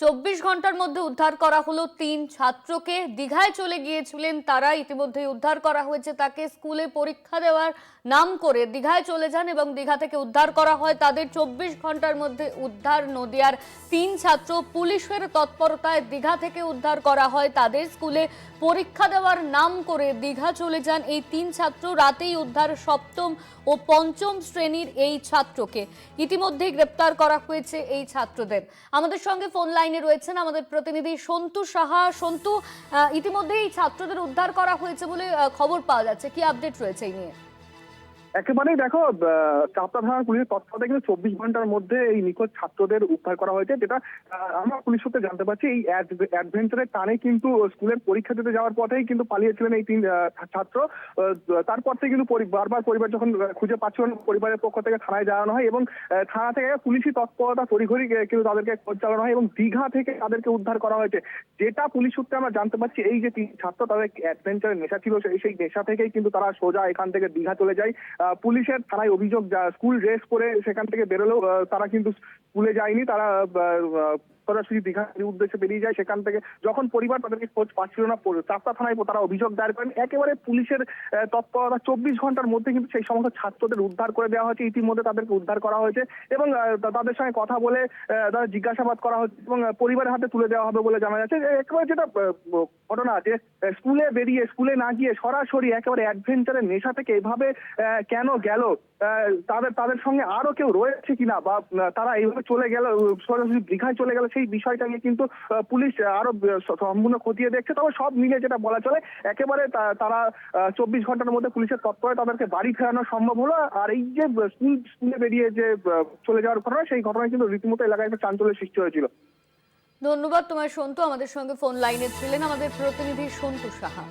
চব্বিশ ঘণ্টার মধ্যে উদ্ধার করা হলো তিন ছাত্রকে। দীঘায় চলে গিয়েছিলেন তারা ইতিমধ্যে উদ্ধার করা হয়েছে তাকে। স্কুলে পরীক্ষা দেওয়ার নাম করে দীঘায় চলে যান এবং দীঘা থেকে উদ্ধার করা হয় তাদের। চব্বিশ ঘণ্টার মধ্যে উদ্ধার নদিয়ার তিন ছাত্র পুলিশের তৎপরতায় দীঘা থেকে উদ্ধার করা হয় তাদের। স্কুলে পরীক্ষা দেওয়ার নাম করে দীঘা চলে যান এই তিন ছাত্র। রাতেই উদ্ধার সপ্তম ও পঞ্চম শ্রেণির এই ছাত্রকে। ইতিমধ্যেই গ্রেপ্তার করা হয়েছে এই ছাত্রদের। আমাদের সঙ্গে ফোন লাইনে রয়েছেন আমাদের প্রতিনিধি সন্তু সাহা। সন্তু ইতিমধ্যেই ছাত্রদের উদ্ধার করা হয়েছে বলে খবর পাওয়া যাচ্ছে। কি আপডেট রয়েছে এই নিয়ে? একেবারেই দেখো চাপড়া থানার পুলিশের তৎপরতা কিন্তু চব্বিশ ঘণ্টার মধ্যে এই নিখোঁজ ছাত্রদের উদ্ধার করা হয়েছে, যেটা আমরা পুলিশ সূত্রে জানতে পারছি, এই অ্যাডভেঞ্চারের টানে কিন্তু স্কুলের পরীক্ষা দিতে যাওয়ার পথেই কিন্তু পালিয়েছিলেন এই তিন ছাত্র। তারপর থেকে কিন্তু বারবার পরিবার যখন খুঁজে পাচ্ছিল পরিবারের পক্ষ থেকে থানায় জানানো হয় এবং থানা থেকে পুলিশি তৎপরতা তড়িঘড়ি কিন্তু তাদেরকে খোঁজ চালানো হয় এবং দীঘা থেকে তাদেরকে উদ্ধার করা হয়েছে। যেটা পুলিশ সূত্রে আমরা জানতে পারছি, এই যে তিন ছাত্র, তাদের অ্যাডভেঞ্চারের নেশা ছিল সেই- নেশা থেকেই কিন্তু তারা সোজা এখান থেকে দীঘা চলে যায়। পুলিশের থানায় অভিযোগ স্কুল ড্রেস করে সেখান থেকে বেরোলেও তারা কিন্তু স্কুলে যায়নি, তারা সরাসরি দীঘার উদ্দেশ্যে বেরিয়ে যায়। সেখান থেকে যখন পরিবার তাদেরকে খোঁজ পাচ্ছিল না চাপড়া থানায় তারা অভিযোগ দায়ের করেন। একেবারে পুলিশের তৎপরতা চব্বিশ ঘণ্টার মধ্যে কিন্তু সেই সমস্ত ছাত্রদের উদ্ধার করে দেওয়া হয়েছে। ইতিমধ্যে তাদেরকে উদ্ধার করা হয়েছে এবং তাদের সঙ্গে কথা বলে তাদের জিজ্ঞাসাবাদ করা হচ্ছে এবং পরিবারের হাতে তুলে দেওয়া হবে বলে জানা যাচ্ছে। একেবারে যেটা ঘটনা যে স্কুলে বেরিয়ে, স্কুলে না গিয়ে সরাসরি একেবারে অ্যাডভেঞ্চারের নেশা থেকে এভাবে কেন গেল? তাদের তাদের সঙ্গে আরও কেউ রয়েছে কিনা বা তারা এইভাবে চলে গেল, সরাসরি দীঘায় চলে গেল, সেই বিষয়টাকে কিন্তু পুলিশ আরও সম্পূর্ণ খতিয়ে দেখছে। তবে সব মিলে যেটা বলা চলে, একেবারে তারা চব্বিশ ঘণ্টার মধ্যে পুলিশের তৎপরে তাদেরকে বাড়ি ফেরানো সম্ভব হলো। আর এই যে স্কুল, স্কুলে বেরিয়ে যে চলে যাওয়ার ঘটনা, সেই ঘটনায় কিন্তু রীতিমতো এলাকায় একটা চাঞ্চল্যের সৃষ্টি হয়েছিল। ধন্যবাদ তোমার সন্তু। আমাদের সঙ্গে ফোন লাইনে ছিলেন আমাদের প্রতিনিধি সন্তু সাহা।